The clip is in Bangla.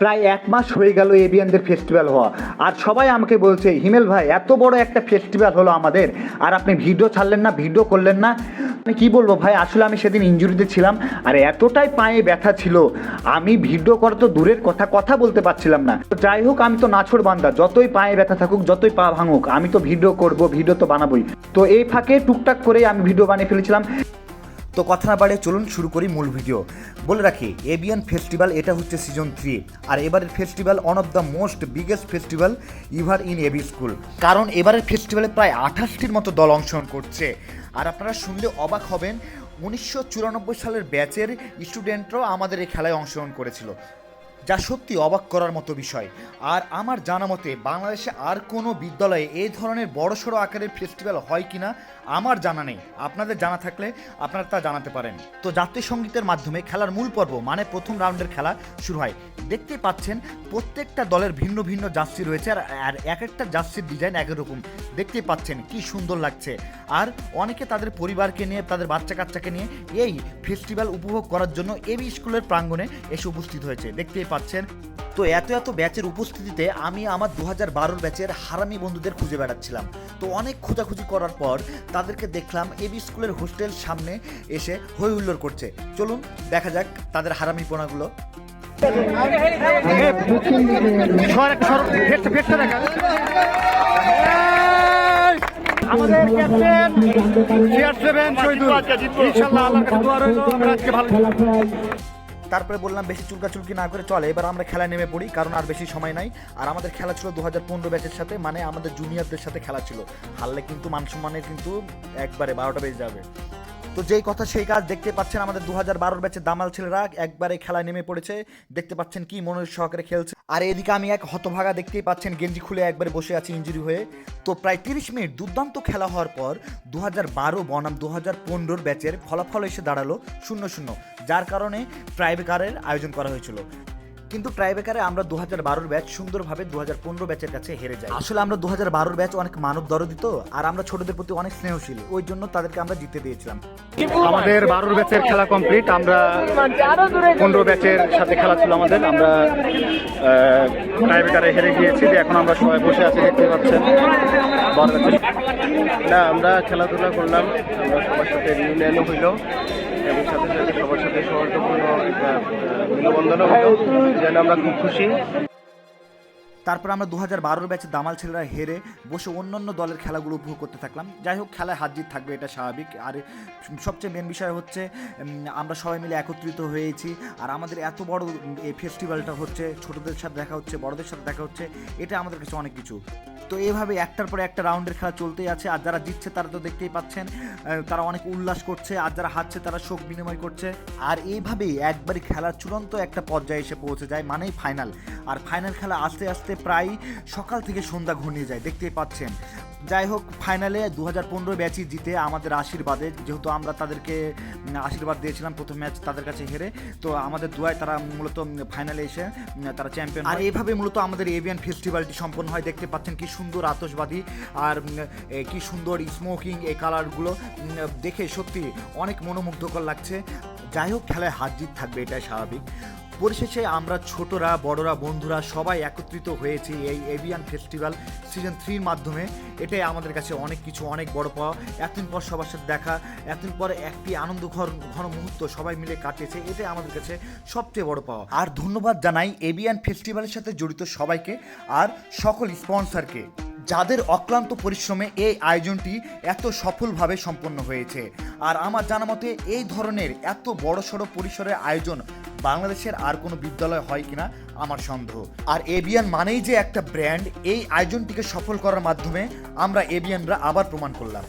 প্রায় এক মাস হয়ে গেল এবিয়ানদের ফেস্টিভ্যাল হওয়া। আর সবাই আমাকে বলছে, হিমেল ভাই, এত বড় একটা ফেস্টিভ্যাল হলো আমাদের। আর আপনি ভিডিও ছাড়লেন না, ভিডিও করলেন না। আমি কি বলব ভাই, আসলে আমি সেদিন ইঞ্জুরিতে ছিলাম। আর এতটাই পায়ে ব্যথা ছিল। আমি ভিডিও করা তো দূরের কথা কথা বলতে পারছিলাম না। তো যাই হোক, আমি তো নাছড় বান্দা। যতই পায়ে ব্যথা থাকুক, যতই পা ভাঙুক, আমি তো ভিডিও করব, ভিডিও তো বানাবোই। তো এই ফাঁকে টুকটাক করে আমি ভিডিও বানিয়ে ফেলেছিলাম। তো কথা না বাড়িয়ে চলুন শুরু করি মূল ভিডিও। বলে রাখি এবিয়ান ফেস্টিভ্যাল, এটা হচ্ছে সিজন থ্রি আর এবারের festival one of the most biggest festival ever in AB school কারণ এবারের ফেস্টিভ্যালে প্রায় আঠাশটির মতো দল অংশগ্রহণ করছে। আর আপনারা শুনলে অবাক হবেন, উনিশশো চুরানব্বই সালের ব্যাচের স্টুডেন্টরাও আমাদের এই খেলায় অংশগ্রহণ করেছিল। যা সত্যি অবাক করার মতো বিষয়। আর আমার জানা মতে, বাংলাদেশে আর কোনো বিদ্যালয়ে এই ধরনের বড়সড় আকারের ফেস্টিভ্যাল হয় কিনা, আমার জানা নেই। আপনাদের জানা থাকলে আপনারা তা জানাতে পারেন। তো জাতীয় সঙ্গীতের মাধ্যমে খেলার মূল পর্ব মানে প্রথম রাউন্ডের খেলা, শুরু হয়। দেখতেই পাচ্ছেন, প্রত্যেকটা দলের ভিন্ন ভিন্ন জার্সি রয়েছে, আর এক একটা জার্সির ডিজাইন এক রকম দেখতেই পাচ্ছেন, কি সুন্দর লাগছে। আর অনেকে তাদের পরিবারকে নিয়ে, তাদের বাচ্চা কাচ্চাকে নিয়ে এই ফেস্টিভ্যাল উপভোগ করার জন্য এবি স্কুলের প্রাঙ্গণে এসে উপস্থিত হয়েছে। দেখতেই পাচ্ছেন। তো এত এত ব্যাচের উপস্থিতিতে আমি আমার দু হাজার বারোর ব্যাচের হারামি বন্ধুদের খুঁজে বেড়াচ্ছিলাম। তো অনেক খোঁজাখুঁজি করার পর তাদেরকে দেখলাম এবি স্কুলের হোস্টেল সামনে এসে হই হুল্লোড় করছে। চলুন দেখা যাক তাদের হারামি পোনাগুলো। আমাদের ক্যাপ্টেন সেভেন শহীদুল। ইনশাআল্লাহ আল্লাহর কাছে দোয়া রইল আজকে ভালো তারপরে বললাম বেশি চুলকাচুলকি না করে চলে, এবার আমরা খেলায় নেমে পড়ি, কারণ আর বেশি সময় নাই। আর আমাদের খেলা ছিল দু হাজার পনেরো ব্যাচের সাথে মানে আমাদের জুনিয়রদের সাথে খেলা ছিল। হারলে কিন্তু মান সম্মানের কিন্তু একবারে বারোটা বেজে যাবে। তো যেই কথা সেই কাজ দেখতে পাচ্ছেন আমাদের দু হাজার বারোর ব্যাচের দামাল ছেলেরা একবারে খেলায় নেমে পড়েছে। দেখতে পাচ্ছেন কি মনোজ সহকারে খেলছে। আর এদিকে আমি এক হতভাগা দেখতেই পাচ্ছেন গেঞ্জি খুলে একবারে বসে আছি ইঞ্জুরি হয়ে। তো প্রায় তিরিশ মিনিট দুর্দান্ত খেলা হওয়ার পর দু হাজার বারো বনাম দু হাজার পনেরোর ব্যাচের ফলাফল এসে দাঁড়াল শূন্য শূন্য, যার কারণে ট্রাইবেকারের আয়োজন করা হয়েছিল। কিন্তু ট্রাইবেকারে আমরা দু হাজার বারোর ব্যাচ সুন্দরভাবে দু হাজার পনেরো ব্যাচের কাছে হেরে যাই। আসলে আমরা দু হাজার বারোর ব্যাচ অনেক মানব দরদি তো, আর আমরা ছোটদের প্রতি অনেক স্নেহশীল ওই জন্য তাদেরকে আমরা জিতে দিয়েছিলাম। আমাদের বারোর ব্যাচের খেলা কমপ্লিট আমরা পনেরো ব্যাচের সাথে খেলা ছিল আমাদের, আমরা টাইব্রেকারে হেরে গিয়েছি দিয়ে এখন আমরা সবাই বসে আছি, দেখতে পাচ্ছেন। না, আমরা খেলাধুলা করলাম, আমরা সবার সাথে ইউনিয়নও হইল। এবং সাথে সাথে সবার সাথে সৌহার্দ্যপূর্ণ মিলবন্ধনও যেন আমরা খুব খুশি। তারপর আমরা দু হাজার বারোর ব্যাচে দামাল ছেলেরা হেরে বসে অন্যান্য দলের খেলাগুলো উপভোগ করতে থাকলাম। যাই হোক, খেলায় হাত জিত থাকবে, এটা স্বাভাবিক। আর সবচেয়ে মেন বিষয় হচ্ছে আমরা সবাই মিলে একত্রিত হয়েছি। আর আমাদের এত বড় এই ফেস্টিভ্যালটা হচ্ছে, ছোটদের সাথে দেখা হচ্ছে, বড়দের সাথে দেখা হচ্ছে, এটা আমাদের কাছে অনেক কিছু। তো এভাবে একটার পর একটা রাউন্ডের খেলা চলতেই আছে। আর যারা জিতছে তারা তো দেখতেই পাচ্ছেন তারা অনেক উল্লাস করছে, আর যারা হারছে তারা শোক বিনিময় করছে। আর এইভাবেই একবারই খেলার চূড়ান্ত একটা পর্যায়ে এসে পৌঁছে যায়, মানেই ফাইনাল আর ফাইনাল খেলা আস্তে আস্তে প্রায় সকাল থেকে সন্ধ্যা ঘনিয়ে যায়, দেখতেই পাচ্ছেন। যাই হোক ফাইনালে দু হাজার পনেরো ব্যাচই জিতে আমাদের আশীর্বাদে যেহেতু আমরা তাদেরকে আশীর্বাদ দিয়েছিলাম প্রথম ম্যাচ তাদের কাছে হেরে তো আমাদের দুয়ায় তারা মূলত ফাইনালে এসে তারা চ্যাম্পিয়ন আর এইভাবে মূলত আমাদের এভিয়ান ফেস্টিভ্যালটি সম্পন্ন হয় দেখতে পাচ্ছেন কি সুন্দর আতশবাদী আর কি সুন্দর স্মোকিং এই কালারগুলো দেখে সত্যি অনেক মনোমুগ্ধকর লাগছে। যাই হোক খেলায় হাত জিত থাকবে এটাই স্বাভাবিক। পরিশেষে আমরা ছোটরা, বড়রা, বন্ধুরা সবাই একত্রিত হয়েছি এই এভিয়ান ফেস্টিভ্যাল সিজন থ্রির মাধ্যমে। এটাই আমাদের কাছে অনেক কিছু, অনেক বড় পাওয়া। এতদিন পর সবার সাথে দেখা, এতদিন পরে একটি আনন্দ ঘর, ঘন মুহূর্ত সবাই মিলে কাটিয়েছে, এটাই আমাদের কাছে সবচেয়ে বড় পাওয়া। আর ধন্যবাদ জানাই এভিয়ান ফেস্টিভ্যালের সাথে জড়িত সবাইকে আর সকল স্পন্সরকে। যাদের অক্লান্ত পরিশ্রমে এই আয়োজনটি এত সফলভাবে সম্পন্ন হয়েছে। আর আমার জানা মতে, এই ধরনের এত বড়সড় পরিসরের আয়োজন বাংলাদেশের আর কোনো বিদ্যালয় হয় কিনা আমার সন্দেহ। আর এবিয়ান মানেই যে একটা ব্র্যান্ড, এই আয়োজনটিকে সফল করার মাধ্যমে আমরা এবিয়ানরা আবার প্রমাণ করলাম।